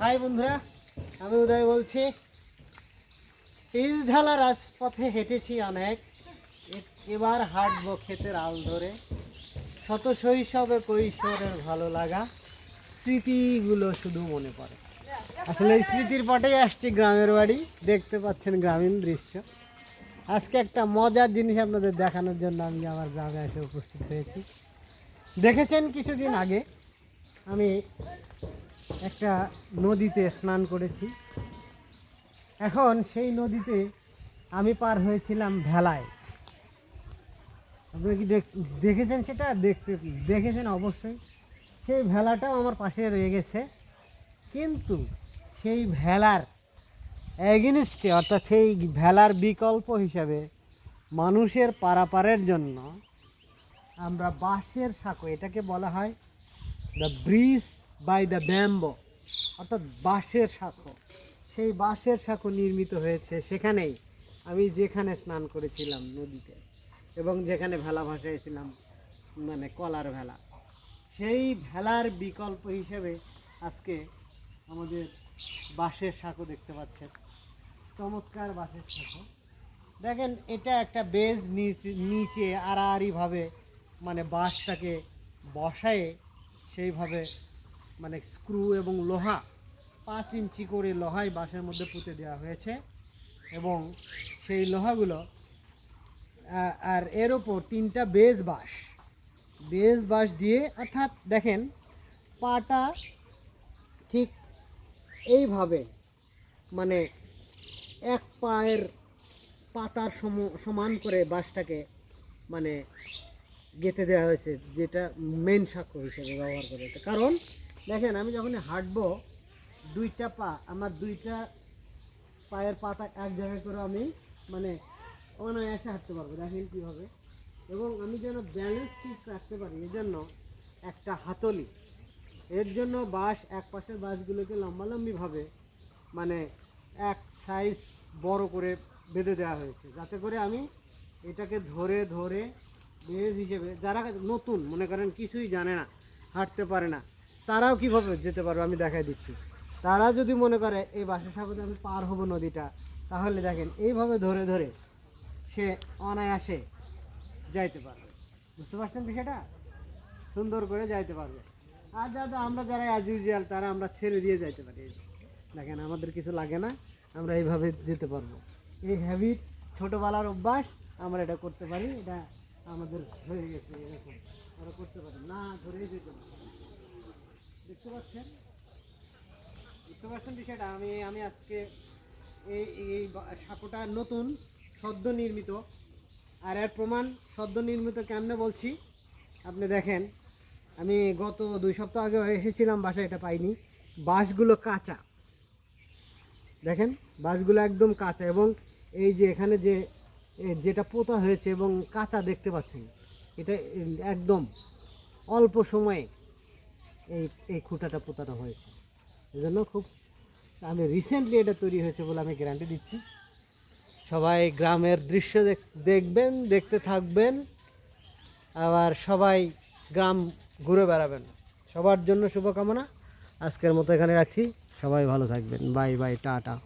High বন্ধুরা, আমি উদয় বলছি। পিস ঢালা রাজপথে হেঁটেছি অনেক। এবার হাঁটবো ক্ষেতের আল ধরে। শত শৈশবে কৈশোরের ভালো লাগা। স্মৃতিগুলো শুধু মনে পড়ে। আসলে এই স্মৃতির পটেই আসছি গ্রামের বাড়ি। দেখতে পাচ্ছেন গ্রামীণ দৃশ্য। আজকে একটা মজার জিনিস আপনাদের দেখানোর জন্য আমি আমার গ্রামে এসে উপস্থিত হয়েছি। দেখেছেন কিছুদিন আগে আমি একটা নদীতে স্নান করেছি। এখন সেই নদীতে আমি পার হয়েছিলাম ভেলায়। আপনি কি দেখ- দেখেছেন সেটা? দেখতে দেখেছেন অবশ্যই। সেই ভেলাটাও আমার পাশে রয়ে গেছে। কিন্তু সেই ভেলার এগেনিস্টে অর্থাৎ সেই ভেলার বিকল্প হিসাবে মানুষের পারাপারের জন্য আমরা বাঁশের সাঁকো, এটাকে বলা হয় the bridge by the bamboo অর্থাৎ বাঁশের সাঁকো। সেই বাঁশের সাঁকো নির্মিত হয়েছে সেখানেই। আমি যেখানে স্নান করেছিলাম নদীতে এবং যেখানে ভেলা ভাসাইছিলাম মানে কলার ভেলা। সেই ভেলার বিকল্প হিসেবে আজকে আমাদের বাঁশের সাঁকো দেখতে পাচ্ছেন। চমৎকার বাঁশের সাঁকো। দেখেন, এটা একটা বেজ নিচে আড়াআড়িভাবে মানে বাঁশটাকে বসায়ে সেইভাবে মানে স্ক্রু এবং লোহা পাঁচ ইঞ্চি করে লোহাই বাঁশের মধ্যে পুঁতে দেওয়া হয়েছে এবং সেই লোহাগুলো আর এর ওপর তিনটা বেজ বাঁশ। বেজ বাঁশ দিয়ে, অর্থাৎ দেখেন, পাটা ঠিক এইভাবে মানে এক পায়ের পাতার সম- সমান করে বাঁশটাকে মানে গেঁথে দেওয়া হয়েছে, যেটা মেন সাক্ষ্য হিসেবে ব্যবহার করা হয়েছে। কারণ দেখেন, আমি যখন হাঁটবো, দুইটা পা, আমার দুইটা পায়ের পাতা এক জায়গায় করে আমি মানে অনায়াসে হাঁটতে পারব। দেখেন কীভাবে। এবং আমি যেন ব্যালেন্স ঠিক রাখতে পারি, এজন্য একটা হাতলি। এর জন্য বাঁশ, এক পাশের বাঁশগুলোকে লম্বালম্বিভাবে মানে এক সাইজ বড় করে বেঁধে দেওয়া হয়েছে। যাতে করে আমি এটাকে ধরে ধরে বেজ হিসেবে, যারা নতুন, মনে করেন কিছুই জানে না, হাঁটতে পারে না তারাও কীভাবে যেতে পারবে আমি দেখাই দিচ্ছি। তারা যদি মনে করে, এই বাসের সাগরে আমি পার হব নদীটা, তাহলে দেখেন এইভাবে ধরে ধরে সে অনায়াসে যাইতে পারবে। বুঝতে পারছেন বিষয়টা? সুন্দর করে যাইতে পারবে। আর যারা আমরা যারা অ্যাজ ইউজুয়াল তারা আমরা ছেড়ে দিয়ে যাইতে পারি। দেখেন আমাদের কিছু লাগে না, আমরা এইভাবে যেতে পারব। এই হ্যাবিট ছোটোবেলার অভ্যাস, আমরা এটা করতে পারি। এটা আমাদের হয়ে গেছে, এরকম। আমরা করতে পারি। না ধরেই যেতে পারি দেখতে পাচ্ছেন? বুঝতে পারছেন বিষয়টা? আমি আমি আজকে এই এই সাঁকোটা নতুন, সদ্য নির্মিত। আর এর প্রমাণ সদ্য নির্মিত কেমনে বলছি? আপনি দেখেন, আমি গত দুই সপ্তাহ আগে এসেছিলাম, বাসায় এটা পাইনি। বাঁশগুলো কাঁচা। দেখেন, বাঁশগুলো একদম কাঁচা এবং এই যে এখানে যে যেটা পোতা হয়েছে এবং কাঁচা দেখতে পাচ্ছেন, এটা একদম অল্প সময়ে এই এই খুঁটাটা পোতানো হয়েছে। এজন্য খুব, আমি রিসেন্টলি এটা তৈরি হয়েছে বলে আমি গ্যারান্টি দিচ্ছি। সবাই গ্রামের দৃশ্য দেখ- দেখবেন, দেখতে থাকবেন। আবার সবাই গ্রাম ঘুরে বেড়াবেন। সবার জন্য শুভকামনা। আজকের মতো এখানে রাখছি। সবাই ভালো থাকবেন। Bye bye, tata.